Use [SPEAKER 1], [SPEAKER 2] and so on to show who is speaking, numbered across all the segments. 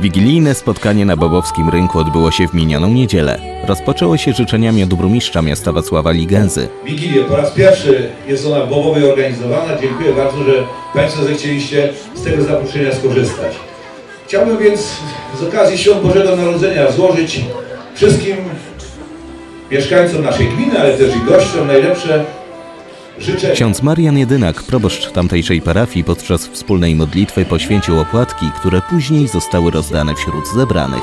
[SPEAKER 1] Wigilijne spotkanie na Bobowskim Rynku odbyło się w minioną niedzielę. Rozpoczęło się życzeniami od burmistrza miasta Wacława Ligęzy.
[SPEAKER 2] Wigilię. Po raz pierwszy jest ona w Bobowie organizowana. Dziękuję bardzo, że Państwo zechcieliście z tego zaproszenia skorzystać. Chciałbym więc z okazji Świąt Bożego Narodzenia złożyć wszystkim mieszkańcom naszej gminy, ale też i gościom najlepsze.
[SPEAKER 1] Ksiądz Marian Jedynak, proboszcz tamtejszej parafii, podczas wspólnej modlitwy poświęcił opłatki, które później zostały rozdane wśród zebranych.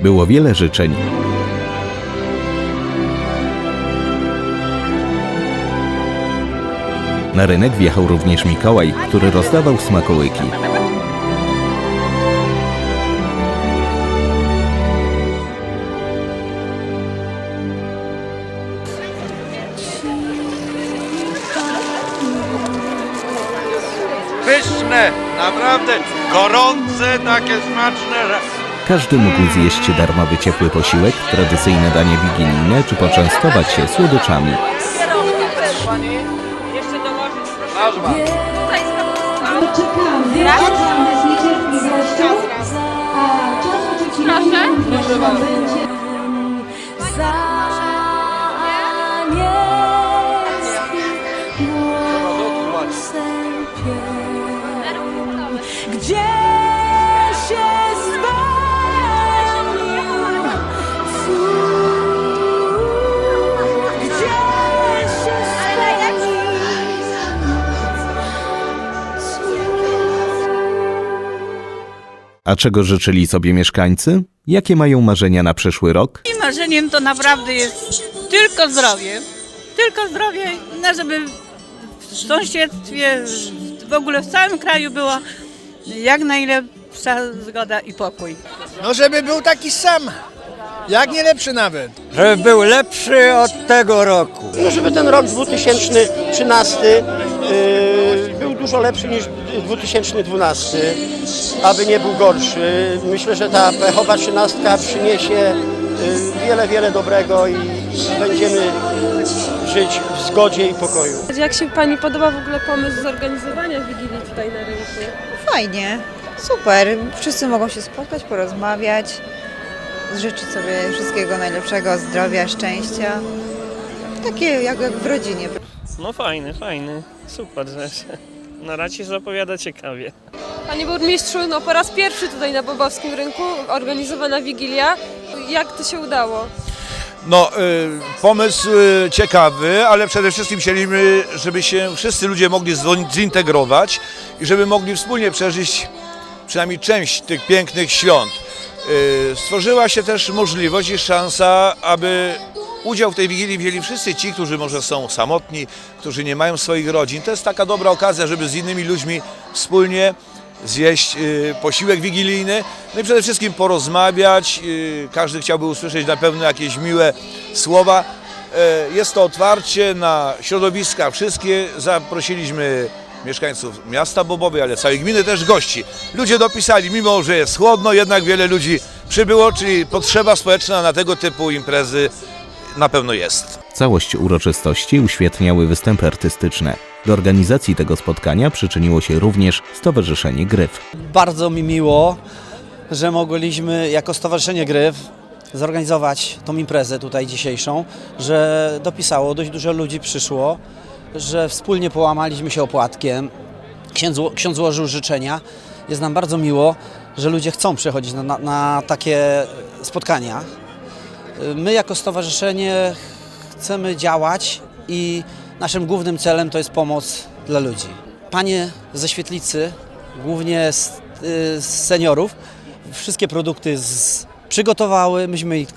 [SPEAKER 1] Było wiele życzeń. Na rynek wjechał również Mikołaj, który rozdawał smakołyki.
[SPEAKER 3] pyszne, naprawdę gorące, takie smaczne,
[SPEAKER 1] Każdy mógł zjeść darmowy ciepły posiłek, tradycyjne danie wigilijne czy poczęstować się słodyczami.
[SPEAKER 3] nazwa.
[SPEAKER 4] Czekamy, czekamy z niecierpliwością, a czas oczekiwania proszę. będzie
[SPEAKER 1] A czego życzyli sobie mieszkańcy? Jakie mają marzenia na przyszły rok?
[SPEAKER 5] Moim marzeniem to naprawdę jest tylko zdrowie. Tylko zdrowie, no żeby w sąsiedztwie, w ogóle w całym kraju była jak najlepsza zgoda i pokój.
[SPEAKER 6] No żeby był taki sam, jak nie lepszy nawet.
[SPEAKER 3] Żeby był lepszy od tego roku.
[SPEAKER 7] No, żeby ten rok 2013 yy, był dużo lepszy niż 2012, aby nie był gorszy. Myślę, że ta pechowa trzynastka przyniesie yy, wiele, wiele dobrego i będziemy żyć w zgodzie i pokoju.
[SPEAKER 8] Jak się Pani podoba w ogóle pomysł zorganizowania Wigilii tutaj na rynku?
[SPEAKER 9] Fajnie, super. Wszyscy mogą się spotkać, porozmawiać, życzyć sobie wszystkiego najlepszego, zdrowia, szczęścia. Takie jak, jak w rodzinie.
[SPEAKER 10] No fajny, fajny, super, że na razie zapowiada ciekawie.
[SPEAKER 8] Panie Burmistrzu, no po raz pierwszy tutaj na Bobowskim Rynku organizowana Wigilia. Jak to się udało?
[SPEAKER 2] No, y, pomysł y, ciekawy, ale przede wszystkim chcieliśmy, żeby się wszyscy ludzie mogli zintegrować i żeby mogli wspólnie przeżyć przynajmniej część tych pięknych świąt. Y, Stworzyła się też możliwość i szansa, aby udział w tej Wigilii wzięli wszyscy ci, którzy może są samotni, którzy nie mają swoich rodzin. To jest taka dobra okazja, żeby z innymi ludźmi wspólnie zjeść y, posiłek wigilijny, no i przede wszystkim porozmawiać. y, Każdy chciałby usłyszeć na pewno jakieś miłe słowa. E, Jest to otwarcie na środowiska wszystkie. Zaprosiliśmy mieszkańców miasta Bobowie, ale całej gminy też gości. Ludzie dopisali, mimo że jest chłodno, jednak wiele ludzi przybyło, czyli potrzeba społeczna na tego typu imprezy na pewno jest.
[SPEAKER 1] Całość uroczystości uświetniały występy artystyczne. Do organizacji tego spotkania przyczyniło się również Stowarzyszenie Gryf.
[SPEAKER 7] Bardzo mi miło, że mogliśmy jako Stowarzyszenie Gryf zorganizować tą imprezę tutaj dzisiejszą, że dopisało, dość dużo ludzi przyszło, że wspólnie połamaliśmy się opłatkiem, ksiądz, ksiądz złożył życzenia. Jest nam bardzo miło, że ludzie chcą przychodzić na, na, na takie spotkania. My jako stowarzyszenie chcemy działać i naszym głównym celem to jest pomoc dla ludzi. Panie ze świetlicy, głównie z, y, z seniorów, wszystkie produkty z, przygotowały, myśmy ich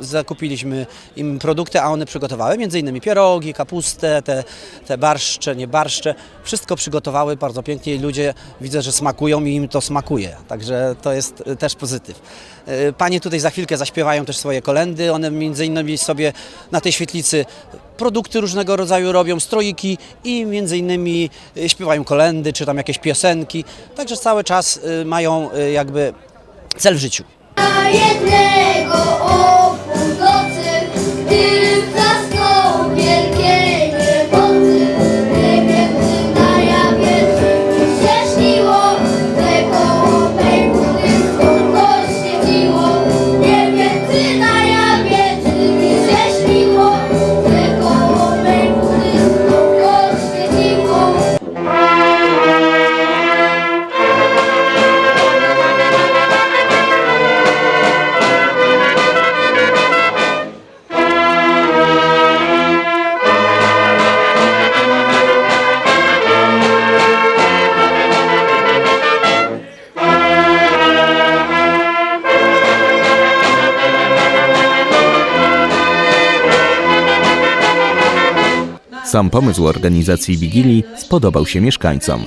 [SPEAKER 7] zakupiliśmy im produkty, a one przygotowały, między innymi pierogi, kapustę, te, te barszcze, nie barszcze, wszystko przygotowały bardzo pięknie i ludzie widzę, że smakują i im to smakuje, także to jest y, też pozytyw. Y, Panie tutaj za chwilkę zaśpiewają też swoje kolendy, one między innymi sobie na tej świetlicy produkty różnego rodzaju robią, stroiki i między innymi y, śpiewają kolendy, czy tam jakieś piosenki, także cały czas mają jakby cel w życiu.
[SPEAKER 11] Dwa
[SPEAKER 1] Sam pomysł organizacji Wigilii spodobał się mieszkańcom.